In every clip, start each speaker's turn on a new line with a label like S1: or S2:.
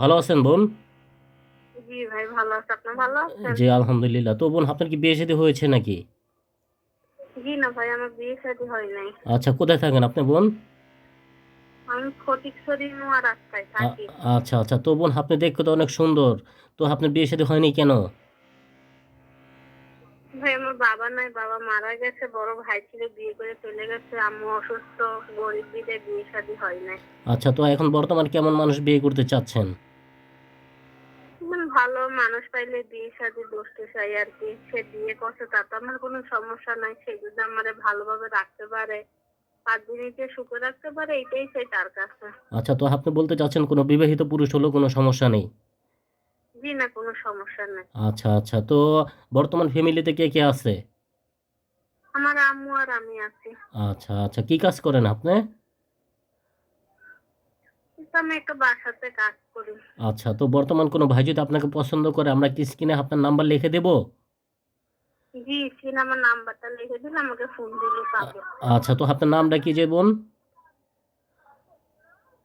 S1: ভালো আছেন বোন?
S2: জি
S1: আলহামদুলিল্লাহ। তো বোন আপনার কি বিয়ে শাদী হয়েছে নাকি?
S2: জি না ভাই আমার বিয়ে শাদী হয় নাই।
S1: আচ্ছা কোথায় থাকেন আপনি বোন?
S2: আমি ফটিকছড়ি নোয়া রাস্তায় থাকি।
S1: আচ্ছা আচ্ছা। তো বোন আপনি দেখতে তো অনেক সুন্দর। তো আপনার বিয়ে শাদী হয়নি কেন?
S2: ভাই আমার বাবা নাই বাবা মারা গেছে। বড় ভাই ছিল বিয়ে করে চলে গেছে। আম্মু অসুস্থ গরিব বিদে বিয়ে শাদী হয় নাই।
S1: আচ্ছা তো এখন বর্তমান কেমন মানুষ বিয়ে করতে চাচ্ছেন?
S2: মানুষ পাইলে বিয়ে শাদী বসতে চাই আর কি। সে বিয়ে করছে তাতে আমার কোনো সমস্যা নাই। সে যদি আমারে ভালোভাবে রাখতে পারে পাঁচ দিনকে সুখে রাখতে পারে এটাই চাই তার কাছে।
S1: আচ্ছা তো আপনি বলতে চাচ্ছেন কোনো বিবাহিত পুরুষ হলেও কোনো সমস্যা নেই?
S2: জি না কোনো সমস্যা নেই।
S1: আচ্ছা আচ্ছা তো বর্তমান ফ্যামিলিতে কে কে আছে?
S2: আমার আম্মু আর আমি আছি।
S1: আচ্ছা আচ্ছা কি কাজ করেন আপনি?
S2: কিন্তু আমি একটা বাসাতে কাজ করি।
S1: আচ্ছা তো বর্তমান কোনো ভাই যদি আপনাকে পছন্দ করে আমরা কি স্ক্রিনে আপনার নাম্বার লিখে দেব?
S2: জি সিনেমার নাম্বারটা লিখে দিলে আমাকে ফোন দিলে পাবে।
S1: আচ্ছা তো আপনার নামটা কি যে বোন?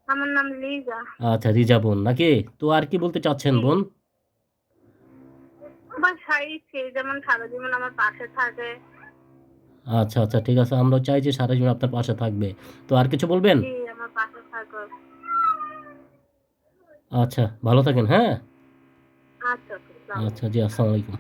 S2: আমার নাম লিজা।
S1: আচ্ছা রিজা বোন নাকি? তো আর কি বলতে চাচ্ছেন বোন?
S2: আমার শাড়ি সে যেমন সারা জীবন আমার পাশে থাকে।
S1: আচ্ছা আচ্ছা ঠিক আছে আমরা চাই যে সারা জীবন আপনার পাশে থাকবে। তো আর কিছু বলবেন?
S2: জি আমার পাশে থাকো
S1: আচ্ছা ভালো থাকেন হ্যাঁ?
S2: আচ্ছা আচ্ছা
S1: আচ্ছা জি আসসালামু আলাইকুম।